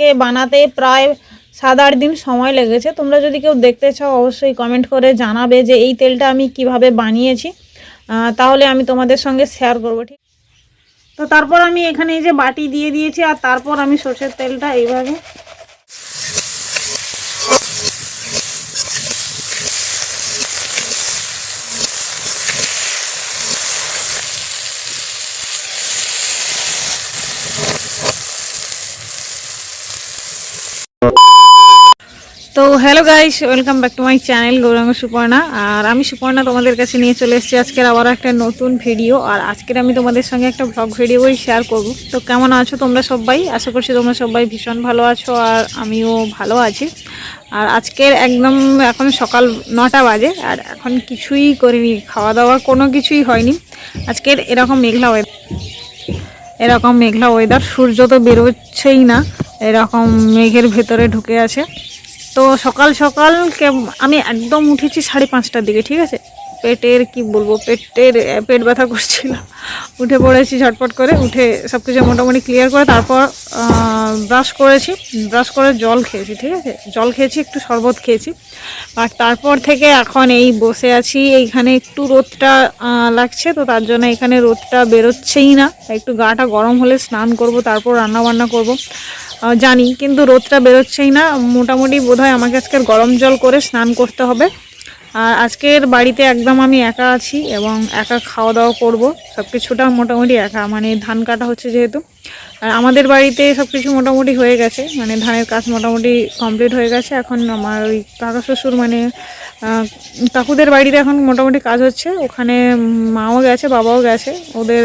কে বানাতে প্রায় সাত আট দিন সময় লেগেছে। তোমরা যদি কেউ দেখতে চাও, অবশ্যই কমেন্ট করে জানাবে যে এই তেলটা আমি কীভাবে বানিয়েছি। তাহলে আমি তোমাদের সঙ্গে শেয়ার করব, ঠিক? তো তারপর আমি এখানে এই যে বাটি দিয়ে দিয়েছি, আর তারপর আমি সর্ষের তেলটা এইভাবে তো hello guys welcome back to my channel Gouranga Suparna আর আমি সুপর্ণা তোমাদের কাছে নিয়ে চলে এসেছি আজকের আবার একটা নতুন ভিডিও আর আজকের আমি তোমাদের সঙ্গে একটা ব্লগ ভিডিওই শেয়ার করব। তো কেমন আছো তোমরা সবাই? আশা করছি তোমরা সবাই ভীষণ ভালো আছো আর আমিও ভালো আছি। আর আজকের একদম এখন সকাল নটা বাজে আর এখন কিছুই করিনি খাওয়া দাওয়া কোনো কিছুই হয়নি। আজকের এরকম মেঘলা ওয়েদার এরকম মেঘলা ওয়েদার সূর্য তো বেরোচ্ছেই না। এরকম মেঘের ভেতরে ঢুকে আছে। তো সকাল সকাল আমি একদম উঠেছি সাড়ে পাঁচটার দিকে, ঠিক আছে? পেটের, কি বলব, পেটের পেট ব্যথা করছিল। উঠে পড়েছি ঝটপট করে, উঠে সব কিছু মোটামুটি ক্লিয়ার করে তারপর ব্রাশ করেছি। ব্রাশ করে জল খেয়েছি, ঠিক আছে? জল খেয়েছি, একটু শরবত খেয়েছি। আর তারপর থেকে এখন এই বসে আছি, এইখানে একটু রোদটা লাগছে, তো তার জন্য এখানে রোদটা বেরোচ্ছেই না। একটু গাটা গরম হলে স্নান করব, তারপর রান্না বান্না করব। জানি, কিন্তু রোদটা বেরোচ্ছেই না। মোটামুটি বোধহয় আমাকে আজকের গরম জল করে স্নান করতে হবে। আর আজকের বাড়িতে একদম আমি একা আছি এবং একা খাওয়া দাওয়া করব। সব কিছুটা মোটামুটি একা মানে ধান কাটা হচ্ছে যেহেতু। আর আমাদের বাড়িতে সব কিছু মোটামুটি হয়ে গেছে মানে ধানের কাজ মোটামুটি কমপ্লিট হয়ে গেছে। এখন আমার ওই কাকা শ্বশুর মানে কাকুদের বাড়িতে এখন মোটামুটি কাজ হচ্ছে। ওখানে মাও গেছে, বাবাও গেছে, ওদের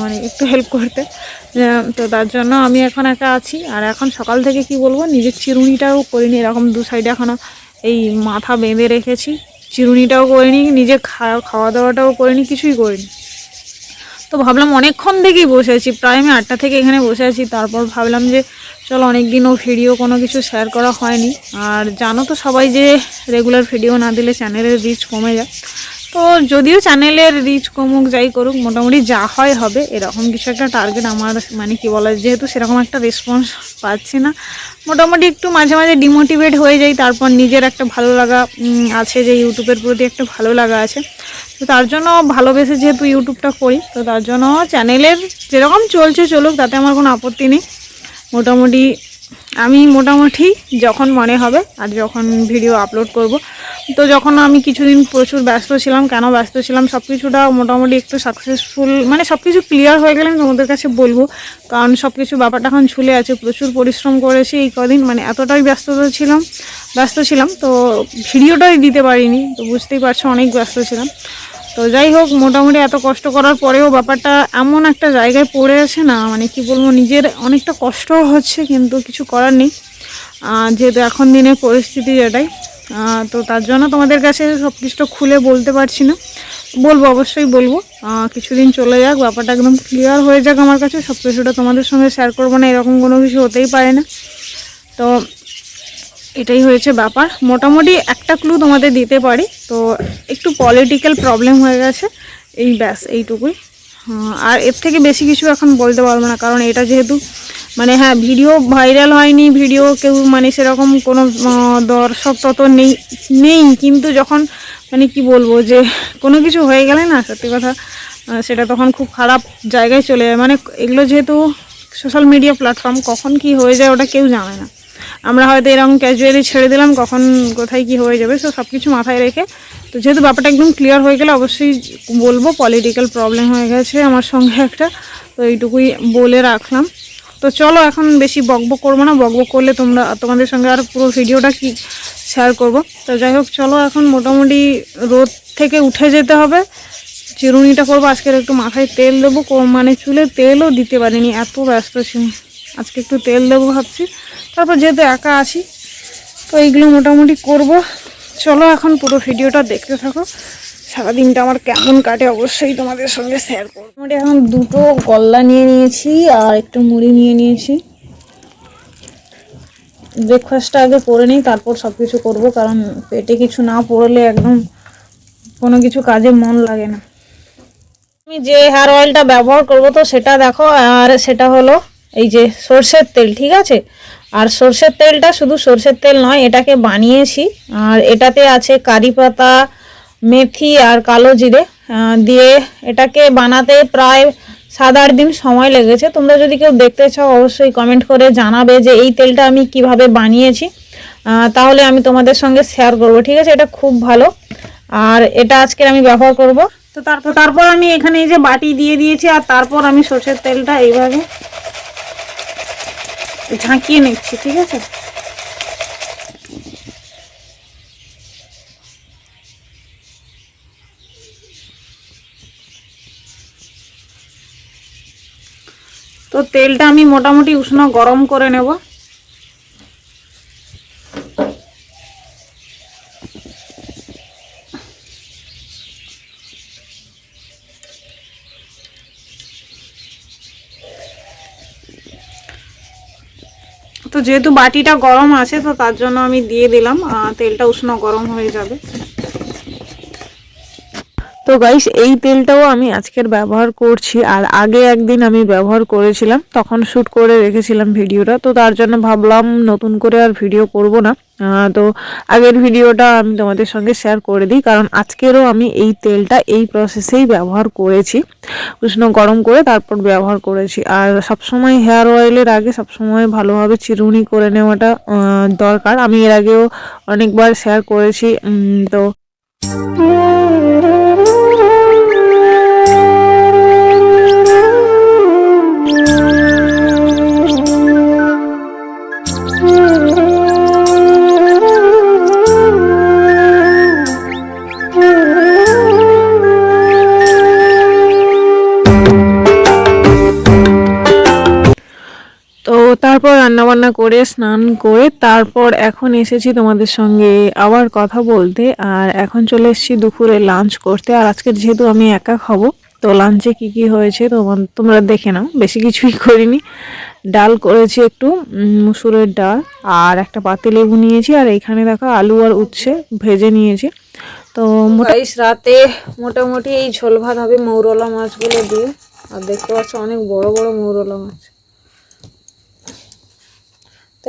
মানে একটু হেল্প করতে। তো তার জন্য আমি এখন একা আছি। আর এখন সকাল থেকে কি বলব, নিজের চিরুনিটাও করিনি। এরকম দু সাইডে এখনও এই মাথা বেঁধে রেখেছি। চিরুনিটাও করিনি, নিজে খাওয়া দাওয়াটাও করিনি, কিছুই করিনি। তো ভাবলাম অনেকক্ষণ থেকেই বসে আছি, প্রায় আমি আটটা থেকে এখানে বসে আছি, তারপর ভাবলাম যে চলো অনেক ও ভিডিও কোনো কিছু শেয়ার করা হয়নি। আর জানো তো সবাই যে রেগুলার ভিডিও না দিলে চ্যানেলের রিচ কমে যায়। তো যদিও চ্যানেলের রিচ কমুক, যাই করুক, মোটামুটি যা হয় হবে, এরকম কিছু একটা টার্গেট আমার মানে কি বলা, যেহেতু সেরকম একটা রেসপন্স পাচ্ছি না। মোটামুটি একটু মাঝে মাঝে ডিমোটিভেট হয়ে যাই, তারপর নিজের একটা ভালো লাগা আছে যে ইউটিউবের প্রতি একটা ভালো লাগা আছে। তো তার জন্য ভালোবেসে যেহেতু ইউটিউবটা করি, তো তার জন্য চ্যানেলের যেরকম চলছে চলুক, তাতে আমার কোনো আপত্তি নেই। মোটামুটি আমি মোটামুটি যখন মনে হবে আর যখন ভিডিও আপলোড করব, তো যখন আমি কিছুদিন প্রচুর ব্যস্ত ছিলাম, কেন ব্যস্ত ছিলাম সব কিছুটা মোটামুটি একটু সাকসেসফুল মানে সব কিছু ক্লিয়ার হয়ে গেলে আমি তোমাদের কাছে বলব, কারণ সব কিছু ব্যাপারটা এখন ঝুলে আছে, প্রচুর পরিশ্রম করেছি এই কদিন মানে এতটাই ব্যস্ততা ছিলাম, ব্যস্ত ছিলাম, তো ভিডিওটাই দিতে পারিনি, তো বুঝতেই পারছ অনেক ব্যস্ত ছিলাম। তো যাই হোক, মোটামুটি এত কষ্ট করার পরেও ব্যাপারটা এমন একটা জায়গায় পড়ে আছে না মানে কি বলব, নিজের অনেকটা কষ্টও হচ্ছে, কিন্তু কিছু করার নেই। যেহেতু এখন দিনের পরিস্থিতি যেটাই তো তার জন্য তোমাদের কাছে সব কিছুটা খুলে বলতে পারছি না। বলব, অবশ্যই বলব। কিছুদিন চলে যাক, ব্যাপারটা একদম ক্লিয়ার হয়ে যাক আমার কাছে সব কিছুটা তোমাদের সঙ্গে শেয়ার করব না, এরকম কোনো কিছু হতেই পারে না। তো এটাই হয়েছে ব্যাপার। মোটামুটি একটা ক্লু তোমাদের দিতে পারি। তো একটু পলিটিক্যাল প্রবলেম হয়ে গেছে। এই ব্যাস, এইটুকুই। আর এর থেকে বেশি কিছু এখন বলতে পারব না, কারণ এটা যেহেতু মানে হ্যাঁ ভিডিও ভাইরাল হয়নি ভিডিও কেউ মানে সেরকম কোনো দর্শক তত নেই নেই। কিন্তু যখন মানে কি বলব যে কোনো কিছু হয়ে গেলে না, সত্যি কথা সেটা তখন খুব খারাপ জায়গায় চলে যায়। মানে এগুলো যেহেতু সোশ্যাল মিডিয়া প্ল্যাটফর্ম কখন কি হয়ে যায় ওটা কেউ জানে না। আমরা হয়তো এরকম ক্যাজুয়ালি ছেড়ে দিলাম, কখন কোথায় কি হয়ে যাবে তো সব কিছু মাথায় রেখে। তো যেহেতু ব্যাপারটা একদম ক্লিয়ার হয়ে গেলে অবশ্যই বলব পলিটিক্যাল প্রবলেম হয়ে গেছে আমার সঙ্গে একটা, তো এইটুকুই বলে রাখলাম। তো চলো এখন বেশি বকবক করব না, বকবক করলে তোমরা, তোমাদের সঙ্গে আর পুরো ভিডিওটা কি শেয়ার করব। তো যাই হোক, চলো এখন মোটামুটি রোদ থেকে উঠে যেতে হবে। চিরুনিটা করব, আজকের একটু মাথায় তেল দেবো মানে চুলে তেলও দিতে পারিনি, এত ব্যস্ত ছিলাম। আজকে একটু তেল দেবো ভাবছি। তারপর যেহেতু একা আছি, তো এইগুলো মোটামুটি করব। চলো এখন পুরো ভিডিওটা দেখতে থাকো। সারাদিনটা আমার কেমন কাটে অবশ্যই তোমাদের সঙ্গে শেয়ার করব। মোটামুটি এখন দুটো গল্লা নিয়ে নিয়েছি আর একটু মুড়ি নিয়ে নিয়েছি। ব্রেকফাস্টটা আগে করে নিই, তারপর সব কিছু করব, কারণ পেটে কিছু না পড়লে একদম কোনো কিছু কাজে মন লাগে না। আমি যে হেয়ার অয়েলটা ব্যবহার করব তো সেটা দেখো, আর সেটা হলো এই যে সর্ষের তেল, ঠিক আছে? আর সর্ষের তেলটা শুধু সর্ষের তেল নয়, এটাকে বানিয়েছি। আর এটাতে আছে কারি পাতা, মেথি আর কালো জিরে। দিয়ে এটাকে বানাতে প্রায় সাত আট দিন সময় লেগেছে। তোমরা যদি কেউ দেখতে চাও, অবশ্যই কমেন্ট করে জানাবে যে এই তেলটা আমি কীভাবে বানিয়েছি। তাহলে আমি তোমাদের সঙ্গে শেয়ার করব, ঠিক আছে? এটা খুব ভালো। আর এটা আজকে আমি ব্যবহার করব। তো তারপর তারপর আমি এখানে এই যে বাটি দিয়ে দিয়েছি, আর তারপর আমি সর্ষের তেলটা এইভাবে ঝাঁকিয়ে নিচ্ছি ঠিক আছে? তো তেলটা আমি মোটামুটি উষ্ণ গরম করে নেব। তো যেহেতু বাটিটা গরম আছে, তো তার জন্য আমি দিয়ে দিলাম তেলটা উষ্ণ গরম হয়ে যাবে। তো গাইস এই তেলটাও আমি আজকের ব্যবহার করছি। আর আগে একদিন আমি ব্যবহার করেছিলাম, তখন শ্যুট করে রেখেছিলাম ভিডিওটা। তো তার জন্য ভাবলাম নতুন করে আর ভিডিও করব না। তো আগের ভিডিওটা আমি তোমাদের সঙ্গে শেয়ার করে দিই, কারণ আজকেরও আমি এই তেলটা এই প্রসেসেই ব্যবহার করেছি। উষ্ণ গরম করে তারপর ব্যবহার করেছি। আর সবসময় হেয়ার অয়েলের আগে সবসময় ভালোভাবে চিরুনি করে নেওয়াটা দরকার। আমি এর আগেও অনেকবার শেয়ার করেছি তো তো 呜呜呜呜。রান্নাবান্না করে, স্নান করে, তারপর এখন এসেছি তোমাদের সঙ্গে আবার কথা বলতে। আর এখন চলে এসেছি দুপুরে লাঞ্চ করতে। আর আজকে যেহেতু আমি একা খাব, তো লাঞ্চে কি কি হয়েছে তোমার তোমরা দেখে নাও। বেশি কিছুই করিনি। ডাল করেছি একটু মুসুরের ডাল আর একটা পাতি লেবু নিয়েছি। আর এখানে দেখো আলু আর উচ্ছে ভেজে নিয়েছি। তো গাইস রাতে মোটামুটি এই ঝোল ভাত হবে মৌরলা মাছগুলো দিয়ে। আর দেখতে পাচ্ছ অনেক বড় বড় মৌরলা মাছ।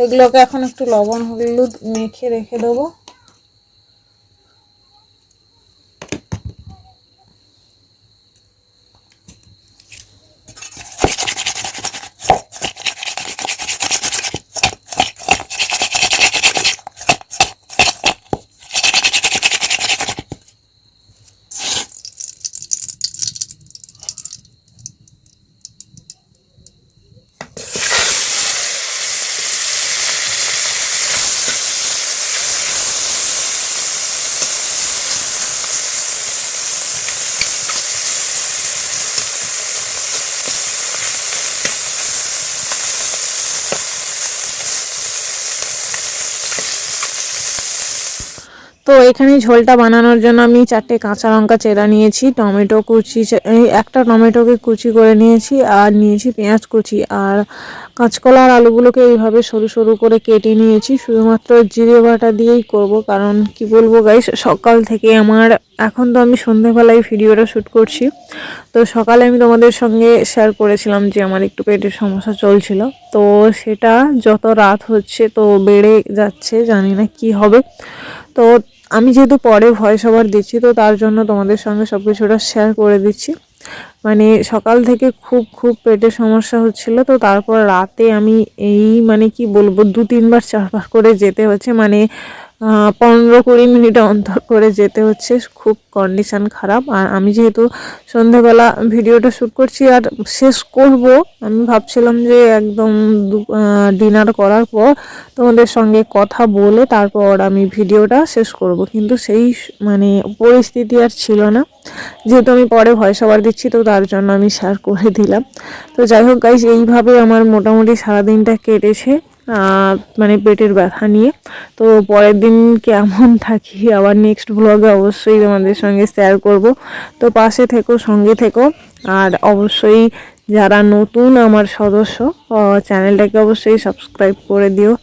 এগুলোকে এখন একটু লবণ হলুদ মেখে রেখে দেবো। তো এখানে ঝোলটা বানানোর জন্য আমি চারটে কাঁচা লঙ্কা চেরা নিয়েছি, টমেটো কুচি একটা টমেটোকে কুচি করে নিয়েছি আর নিয়েছি পেঁয়াজ কুচি। আর কাঁচকলা আর আলুগুলোকে এইভাবে সরু সরু করে কেটে নিয়েছি। শুধুমাত্র জিরে বাটা দিয়েই করব, কারণ কি বলব গাইস সকাল থেকে আমার, এখন তো আমি সন্ধেবেলায় ভিডিওটা শ্যুট করছি। তো সকালে আমি তোমাদের সঙ্গে শেয়ার করেছিলাম যে আমার একটু পেটের সমস্যা চলছিল। তো সেটা যত রাত হচ্ছে তো বেড়ে যাচ্ছে, জানি না কি হবে। তো আমি যেহেতু পরে ভয়েস ওভার দিচ্ছি, তো তার জন্য তোমাদের সঙ্গে সব কিছুটা শেয়ার করে দিচ্ছি। মানে সকাল থেকে খুব খুব পেটের সমস্যা হচ্ছিল, তো তারপর রাতে আমি এই মানে কি বলব দু তিনবার চারবার করে যেতে হচ্ছে। মানে পনেরো কুড়ি মিনিট অন্তর করে যেতে হচ্ছে। খুব কন্ডিশান খারাপ। আর আমি যেহেতু সন্ধেবেলা ভিডিওটা শ্যুট করছি আর শেষ করব, আমি ভাবছিলাম যে একদম ডিনার করার পর তোমাদের সঙ্গে কথা বলে তারপর আমি ভিডিওটা শেষ করব। কিন্তু সেই মানে পরিস্থিতি আর ছিল না। যেহেতু আমি পরে ভয়েস ওভার দিচ্ছি, তো তার জন্য আমি শেয়ার করে দিলাম। তো যাই হোক গাইজ এইভাবে আমার মোটামুটি সারাদিনটা কেটেছে। মানে পেটের ব্যথা নিয়ে। তো পরের দিন কেমন থাকি? আবার নেক্সট ব্লগে অবশ্যই তোমাদের সঙ্গে শেয়ার করব। তো পাশে থেকো, সঙ্গে থেকো। আর অবশ্যই যারা নতুন আমার সদস্য চ্যানেলটাকে অবশ্যই সাবস্ক্রাইব করে দিও।